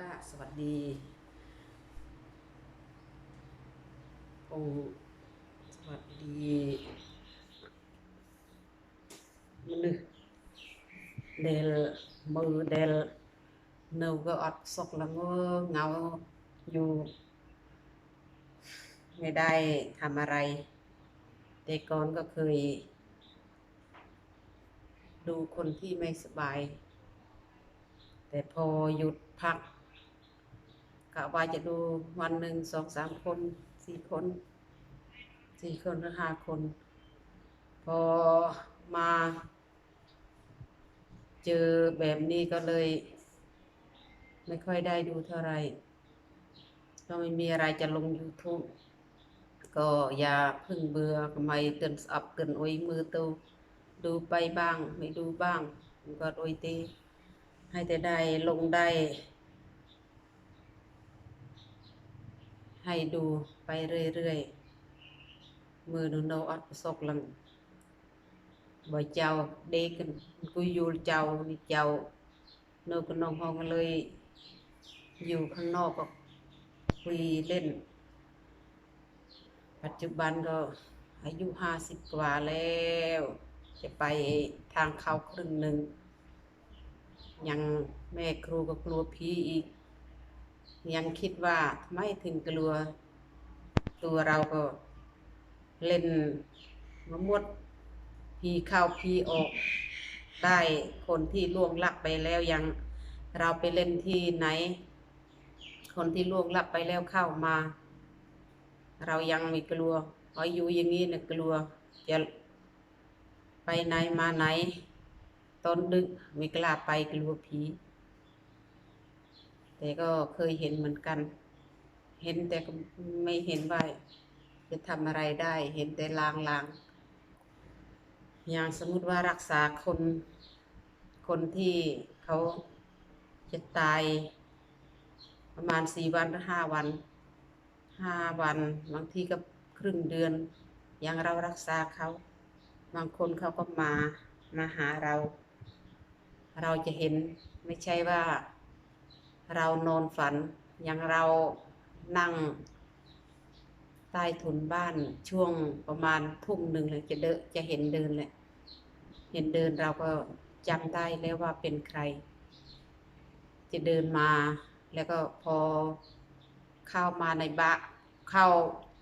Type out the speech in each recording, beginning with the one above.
ก็สวัสดีโอสวัสดีมันนึเดลมือเดลนูก็อดสกละงเงาอยู่ไม่ได้ทำอะไร แต่ก่อนก็เคย ดูคนที่ไม่สบาย แต่พอหยุดพัก กะว่าจะดูวันหนึ่งสองสามคนสี่คนสี่คนหรือห้าคน พอมาเจอแบบนี้ก็เลย ไม่ค่อยได้ดูเท่าไหร่ก็ไม่มีอะไรจะลง YouTube ก็อย่าพึ่งเบื่อทำไมเตือนสับเตือนโอ้ยมือโตดูไปบ้าง ไม่ดูบ้าง ก็โดยตีให้แต่ได้ลงได้ ให้ดูไปเรื่อยๆ มือนูโนอัดประสบลังบ่เจ้าเด็กกันกูอยู่เจ้านี่เจ้าโนกนองห้องก็เลย อยู่ข้างนอกก็คุยเล่น ปัจจุบันก็อายุห้าสิบกว่าแล้ว จะไปทางเขาครึ่งหนึ่ง ยังแม่ครูก็กลัวผีอีก ยังคิดว่าทำไมถึงกลัว ตัวเราก็เล่นมะมดผีเข้าผีออก ได้คนที่ล่วงลับไปแล้วยังเราไปเล่นที่ไหน คนที่ล่วงลับไปแล้วเข้ามา เรายังไม่กลัวออยู่อย่างนี้นะกลัวจะไปไหนมาไหน ตอนดึกไม่กล้าไปกลัวผี แต่ก็เคยเห็นเหมือนกัน เห็นแต่ก็ไม่เห็นว่าจะทำอะไรได้ เห็นแต่ลางลางๆ อย่างสมมติว่ารักษาคน คนที่เขาจะตายประมาณสี่วันหรือห้าวันห้าวันบางทีก็ครึ่งเดือน อย่างเรารักษาเขาบางคนเขาก็มามาหาเรา เราจะเห็นไม่ใช่ว่า เรานอนฝัน อย่างเรานั่งใต้ถุนบ้านช่วงประมาณทุ่มหนึ่งเลยจะเดนจะเห็นเดินแหละเห็นเดินเราก็จำได้แล้วว่าเป็นใคร จะเดินมาแล้วก็พอเข้ามาในบ้านเข้า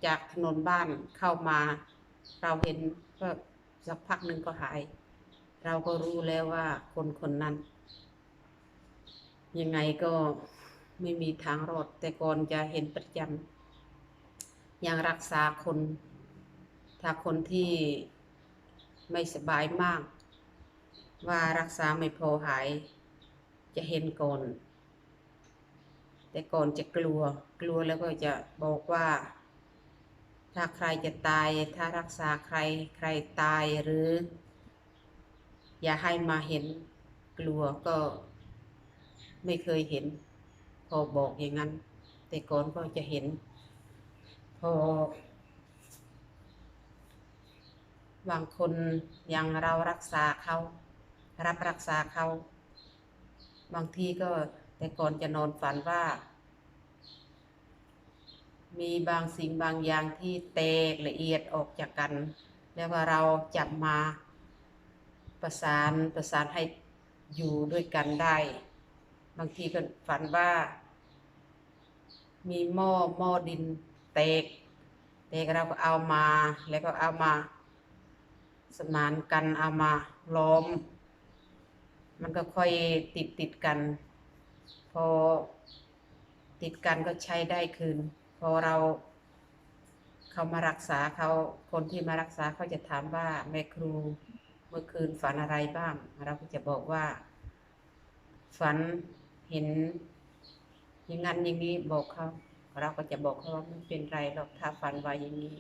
จากถนนบ้านเข้ามา เราเห็นก็สักพักหนึ่งก็หาย เราก็รู้แล้วว่าคนคนนั้น ยังไงก็ไม่มีทางรอด แต่ก่อนจะเห็นประจำอย่างรักษาคน ถ้าคนที่ไม่สบายมาก ว่ารักษาไม่พอหาย จะเห็นก่อน แต่ก่อนจะกลัว กลัวแล้วก็จะบอกว่า ถ้าใครจะตาย ถ้ารักษาใครใครตายหรือ อย่าให้มาเห็นกลัวก็ ไม่เคยเห็น พอบอกอย่างนั้น แต่ก่อนก็จะเห็น พอบางคนยังเรารักษาเขา รับรักษาเขา บางทีก็แต่ก่อนจะนอนฝันว่า มีบางสิ่งบางอย่างที่แตกละเอียดออกจากกัน แล้วว่าเราจับมาประสานประสานให้อยู่ด้วยกันได้ บางทีก็ฝันว่า มีหม้อหม้อดินแตกแตกเราก็เอามา แล้วก็เอามา สมานกันเอามาล้อม มันก็ค่อยติดติดกัน พอติดกันก็ใช้ได้คืน พอเราเขามารักษาเขาคนที่มารักษาเขาจะถามว่าแม่ครูเมื่อคืนฝันอะไรบ้าง เราก็จะบอกว่าฝัน เห็นอย่างนั้นอย่างนี้บอกเขาเราก็จะบอกเขาว่าไม่เป็นไรหรอกถ้าฝันว่าอย่างนี้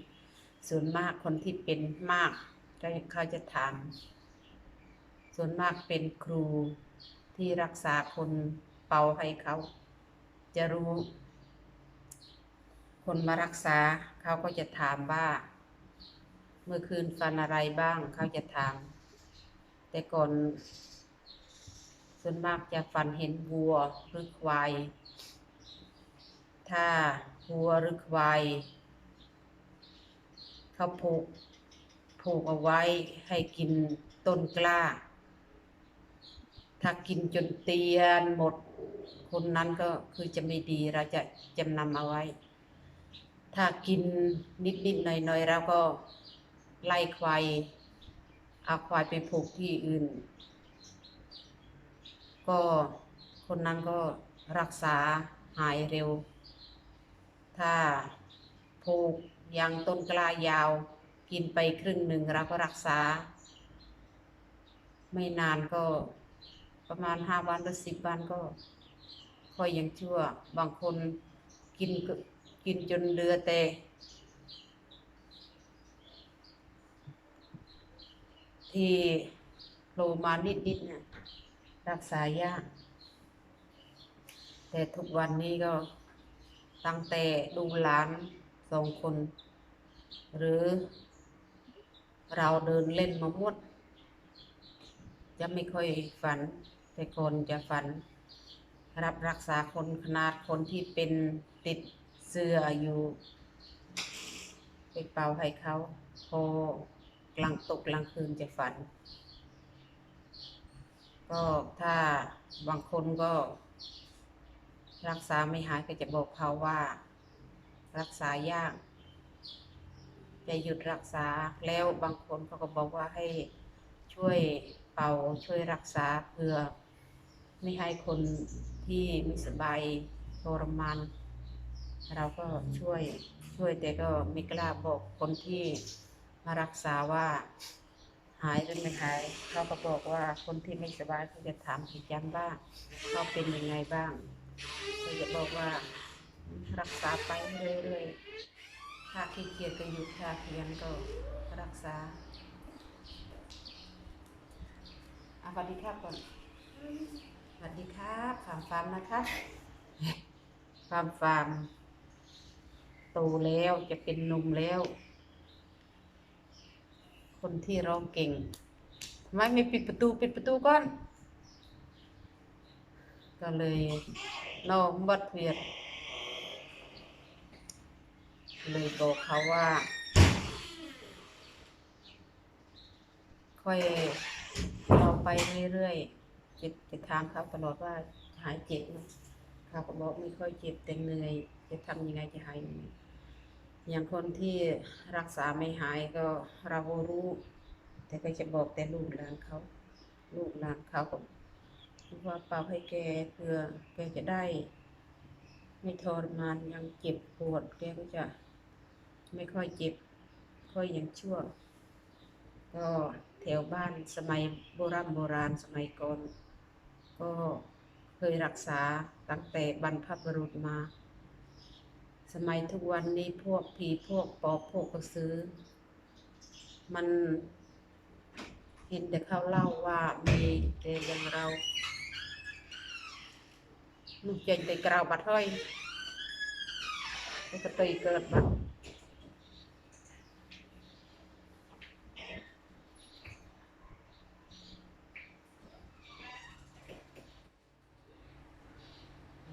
ส่วนมากคนที่เป็นมากเขาจะถาม ส่วนมากเป็นครูที่รักษาคนเป่าให้เขา จะรู้ คนมารักษาเขาก็จะถามว่า เมื่อคืนฝันอะไรบ้างเขาจะถาม แต่ก่อน ส่วนมากจะฝันเห็นวัวหรือควาย ถ้าวัวหรือควายเขาผูกผูกเอาไว้ให้กินต้นกล้า ถ้ากินจนเตียนหมด คนนั้นก็คือจะไม่ดีเราจะจำนำเอาไว้ ถ้ากินนิดๆหน่อยๆเราก็ไล่ควายเอาควายไปผูกที่อื่น ก็คนนั้นก็รักษาหายเร็ว ถ้าผูกยางต้นกล้ายาวกินไปครึ่งหนึ่งเราก็รักษา ไม่นานก็ประมาณห้าวันหรือสิบวันก็ค่อยยังชั่ว บางคนกินก็กินจนเรือแต่ที่โลมานิดๆเนี่ย รักษายาก แต่ทุกวันนี้ก็ตั้งแต่ดูหลานสองคน หรือเราเดินเล่นมามดจะไม่ค่อยฝัน แต่คนจะฝัน รับรักษาคนขนาดคนที่เป็นติดเสื้ออยู่ไปเป่าให้เขา พอกลางตกกลางคืนจะฝัน ก็ถ้าบางคนก็ รักษาไม่หายก็จะบอกเขาว่า รักษายากจะหยุดรักษาแล้วบางคนเขาก็บอกว่าให้ช่วยเป่าช่วยรักษาเพื่อไม่ให้คนที่ไม่สบายทรมานเราก็ช่วยช่วยแต่ก็ไม่กล้าบอกคนที่มารักษาว่า หายหรือไม่หายเขาก็บอกว่าคนที่ไม่สบายเขาจะถามพี่จันว่างเขาเป็นยังไงบ้างเขาจะบอกว่ารักษาไปเรื่อยๆถ้าขี้เกียจก็หยุดถ้าเพียนก็รักษาอะสวัสดีครับก่อนสวัสดีครับฟาร์มฟาร์มนะคะฟาร์มฟาร์มโตแล้วจะเป็นนุ่มแล้ว คนที่ร้องเก่งทำไมไม่ปิดประตูปิดประตูก่อน ก็เลยนอกบัดเพียด เลยบอกเขาว่าค่อยเราไปเรื่อยๆจะจะถามเขาตลอดว่าหายเจ็บไหมเขาก็บอกไม่ค่อยเจ็บแต่เหนื่อยจะทำยังไงจะหายเหนื่อย อย่างคนที่รักษาไม่หายก็เรารู้ แต่ก็จะบอกแต่ลูกหลานเขา ลูกหลานเขาก็ว่าเป่าให้แกเพื่อแกจะได้ ไม่ทรมานยังเจ็บปวดแกก็จะไม่ค่อยเจ็บ ค่อยยังชั่ว ก็แถวบ้านสมัยโบราณโบราณสมัยก่อน ก็เคยรักษาตั้งแต่บรรพบุรุษมา สมัยทุกวันนี้พวกผีพวกปอบพวกกระสือมันเห็นแต่เขาเล่าว่ามีแต่อย่างเราลูกใจนแต่กราวบัดห้อยปกติเกิดบัด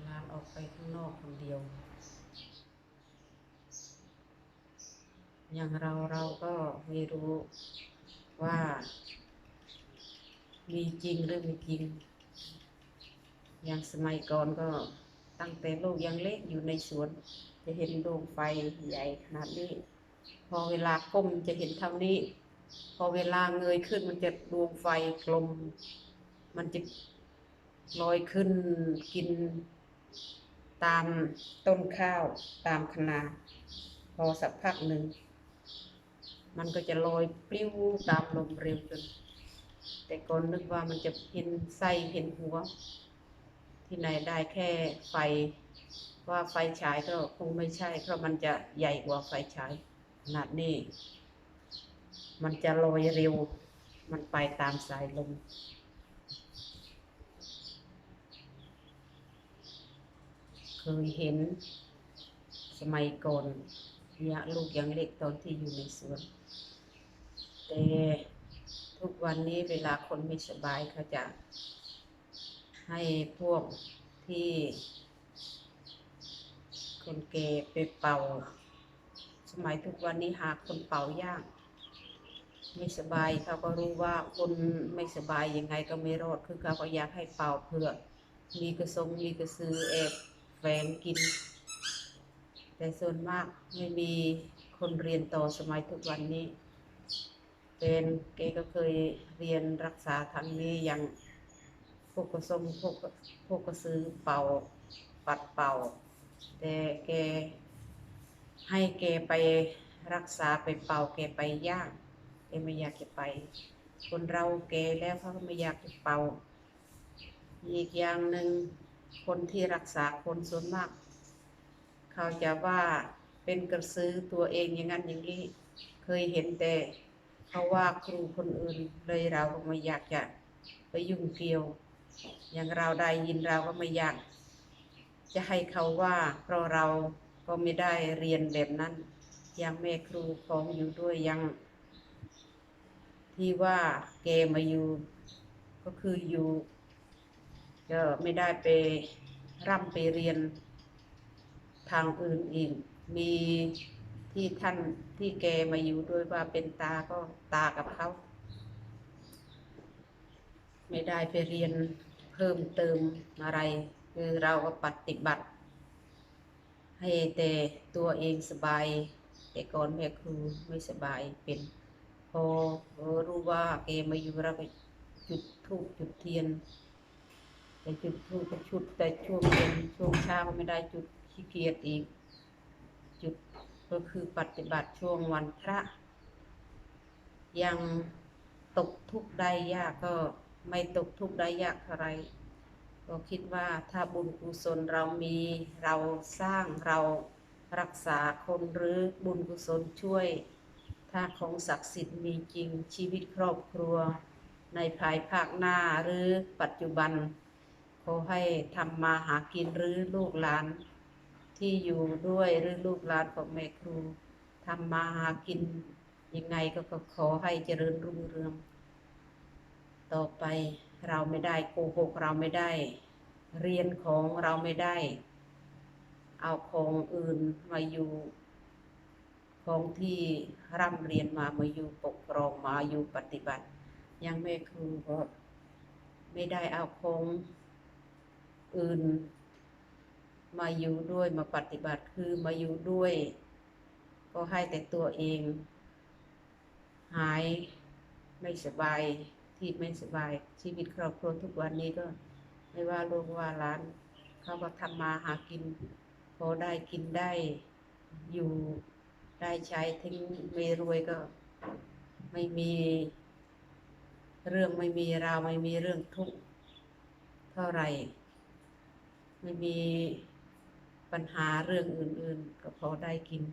ลานออกไปข้างนอกคนเดียว อย่างเราเราก็ไม่รู้ว่า มีจริงหรือไม่จริง อย่างสมัยก่อนก็ตั้งแต่ลูกยังเล็กอยู่ในสวน จะเห็นดวงไฟใหญ่ขนาดนี้ พอเวลาก้มจะเห็นเท่านี้ พอเวลาเงยขึ้นมันจะดวงไฟกลม มันจะลอยขึ้นกินตามต้นข้าวตามคนาพอสักพักหนึ่ง มันก็จะลอยปลิวตามลมเร็วจน แต่ก่อนนึกว่ามันจะเห็นไส้เห็นหัว ที่ไหนได้แค่ไฟ ว่าไฟฉายก็คงไม่ใช่ เพราะมันจะใหญ่กว่าไฟฉายขนาดนี้ มันจะลอยเร็ว มันไปตามสายลมเคยเห็นสมัยก่อนเนี่ยลูกยังเล็กตอนที่อยู่ในสวน แต่ทุกวันนี้เวลาคนไม่สบายเขาจะ ให้พวกที่ คนแก่ไปเป่า สมัยทุกวันนี้หาคนเป่ายาก ไม่สบายเขาก็รู้ว่าคนไม่สบายยังไงก็ไม่รอด คือเขาก็อยากให้เป่าเพื่อ มีกระทรงมีกระซือแอบแฝงกิน แต่ส่วนมากไม่มีคนเรียนต่อสมัยทุกวันนี้ เป็นเกก็เคยเรียนรักษาทางนี้อย่างพวกกระทรงพวกพวกกระซื้อเป่าปัดเป่า แต่แกให้แกไปรักษาไปเป่าแกไปยากแกไม่อยากจะไป คนเราแกแล้วเขาไม่อยากจะเป่า อีกอย่างหนึ่งคนที่รักษาคนส่วนมาก เขาจะว่าเป็นกระซื้อตัวเองอย่างนั้นอย่างนี้ เคยเห็นแต่ เขาว่าครูคนอื่นเลยเราก็ไม่อยากจะไปยุ่งเกี่ยว อย่างเราได้ยินเราก็ไม่อยาก จะให้เขาว่าเพราะเราก็ไม่ได้เรียนแบบนั้นยังแม่ครูของอยู่ด้วยยัง ที่ว่าแกมาอยู่ก็คืออยู่ก็ไม่ได้ไปร่ำไปเรียนทางอื่นอีกมี ที่ท่านที่แกมาอยู่ด้วยว่าเป็นตาก็ตากับเขาไม่ได้ไปเรียนเพิ่มเติมอะไร คือเราก็ปฏิบัติ ให้แต่ตัวเองสบาย แต่ก่อนแม่ครูไม่สบายเป็น พอรู้ว่าแกมาอยู่เราก็จุดธูปจุดเทียนแต่จุดธูปก็ชุดแต่ช่วงเย็นช่วงเช้าก็ไม่ได้จุดขี้เกียจอีก ก็คือปฏิบัติช่วงวันพระ ยังตกทุกข์ได้ยากก็ไม่ตกทุกข์ได้ยากเท่าไร ก็คิดว่าถ้าบุญกุศลเรามีเราสร้างเรารักษาคนหรือบุญกุศลช่วย ถ้าของศักดิ์สิทธิ์มีจริงชีวิตครอบครัว ในภายภาคหน้าหรือปัจจุบัน ขอให้ทำมาหากินหรือลูกหลาน ที่อยู่ด้วยหรือลูกหลานของแม่ครูทำมาหากินยังไงก็ขอให้เจริญรุ่งเรือง ต่อไปเราไม่ได้โกหกเราไม่ได้ เรียนของเราไม่ได้ เอาของอื่นมาอยู่ของที่ร่ำเรียนมามาอยู่ปกครองมาอยู่ปฏิบัติ ยังแม่ครูก็ไม่ได้เอาของอื่น มาอยู่ด้วยมาปฏิบัติคือมาอยู่ด้วย ก็ให้แต่ตัวเอง หายไม่สบายที่ไม่สบาย ชีวิตครอบครัวทุกวันนี้ก็ ไม่ว่าลูกว่าหลาน เขาก็ทำมาหากินพอได้กินได้อยู่ได้ใช้ถึงไม่รวยก็ไม่มีเรื่องไม่มีราวไม่มีเรื่องทุกข์เท่าไหร่ไม่มี ปัญหาเรื่องอื่น ๆ ก็พอได้กิน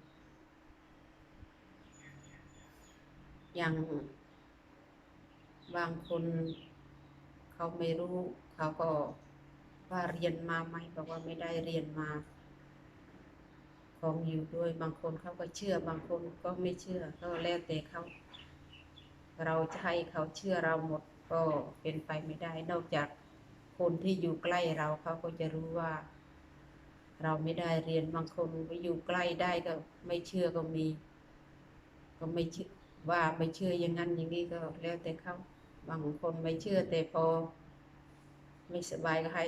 อย่าง บางคนเขาไม่รู้เขาก็ว่าเรียนมาไหมบอกว่าไม่ได้เรียนมาของอยู่ด้วยบางคนเขาก็เชื่อบางคนก็ไม่เชื่อก็แล้วแต่เขา เราจะให้เขาเชื่อเราหมดก็เป็นไปไม่ได้ นอกจากคนที่อยู่ใกล้เราเขาก็จะรู้ว่า เราไม่ได้เรียนบางคนไปอยู่ใกล้ได้ก็ไม่เชื่อก็มี ก็ไม่เชื่อว่าไม่เชื่ออย่างนั้นอย่างนี้ก็แล้วแต่เขาบางคนไม่เชื่อแต่พอ ไม่สบายก็ให้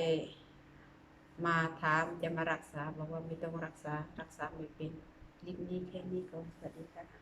มาถามจะมารักษาบอกว่าไม่ต้องรักษารักษาไม่เป็นลิปนี้แค่นี้ก็สวัสดีค่ะ